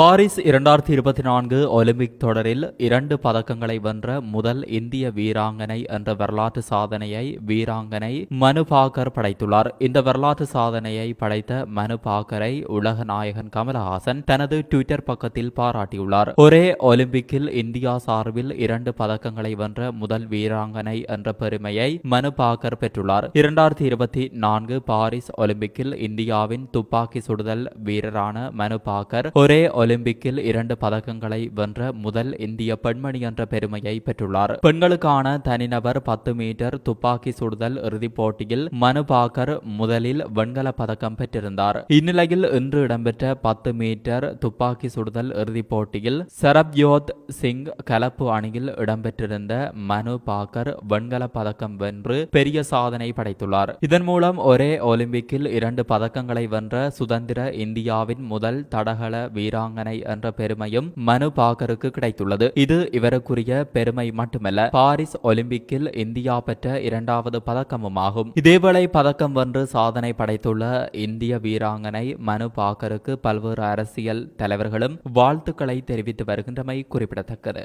Paris இரண்டாயிரத்தி இருபத்தி நான்கு ஒலிம்பிக் தொடரில் இரண்டு பதக்கங்களை வென்ற முதல் இந்திய வீராங்கனை என்ற வரலாற்று சாதனையை வீராங்கனை மனு பாக்கர் படைத்துள்ளார். இந்த வரலாற்று சாதனையை படைத்த மனு பாக்கரை உலக நாயகன் கமலஹாசன் தனது ட்விட்டர் பக்கத்தில் பாராட்டியுள்ளார். ஒரே ஒலிம்பிக்கில் இந்தியா சார்பில் இரண்டு பதக்கங்களை வென்ற முதல் வீராங்கனை என்ற பெருமையை மனு பாக்கர் பெற்றுள்ளார். இரண்டாயிரத்தி இருபத்தி நான்கு பாரிஸ் ஒலிம்பிக்கில் இந்தியாவின் துப்பாக்கி சுடுதல் வீரரான மனு பாக்கர் ஒரே ஒலிம்பிக்கில் இரண்டு பதக்கங்களை வென்ற முதல் இந்திய பெண்மணி என்ற பெருமையை பெற்றுள்ளார். பெண்களுக்கான தனிநபர் பத்து மீட்டர் துப்பாக்கி சுடுதல் இறுதிப் போட்டியில் மனு பாக்கர் முதலில் வெண்கல பதக்கம் பெற்றிருந்தார். இந்நிலையில் இன்று இடம்பெற்ற பத்து மீட்டர் துப்பாக்கி சுடுதல் இறுதிப் போட்டியில் சரப்யோத் சிங் கலப்பு அணியில் இடம்பெற்றிருந்த மனு பாக்கர் வெண்கல பதக்கம் வென்று பெரிய சாதனை படைத்துள்ளார். இதன் மூலம் ஒரே ஒலிம்பிக்கில் இரண்டு பதக்கங்களை வென்ற சுதந்திர இந்தியாவின் முதல் தடகள வீராங்க வீராங்கனை என்ற பெருமையும் மனு பாகருக்கு கிடைத்துள்ளது. இது இவருக்குரிய பெருமை மட்டுமல்ல பாரிஸ் ஒலிம்பிக்கில் இந்தியா பெற்ற இரண்டாவது பதக்கமும் ஆகும் இதேவேளை பதக்கம் வென்று சாதனை படைத்துள்ள இந்திய வீராங்கனை மனு பாகருக்கு பல்வேறு அரசியல் தலைவர்களும் வாழ்த்துக்களை தெரிவித்து வருகின்றமை குறிப்பிடத்தக்கது.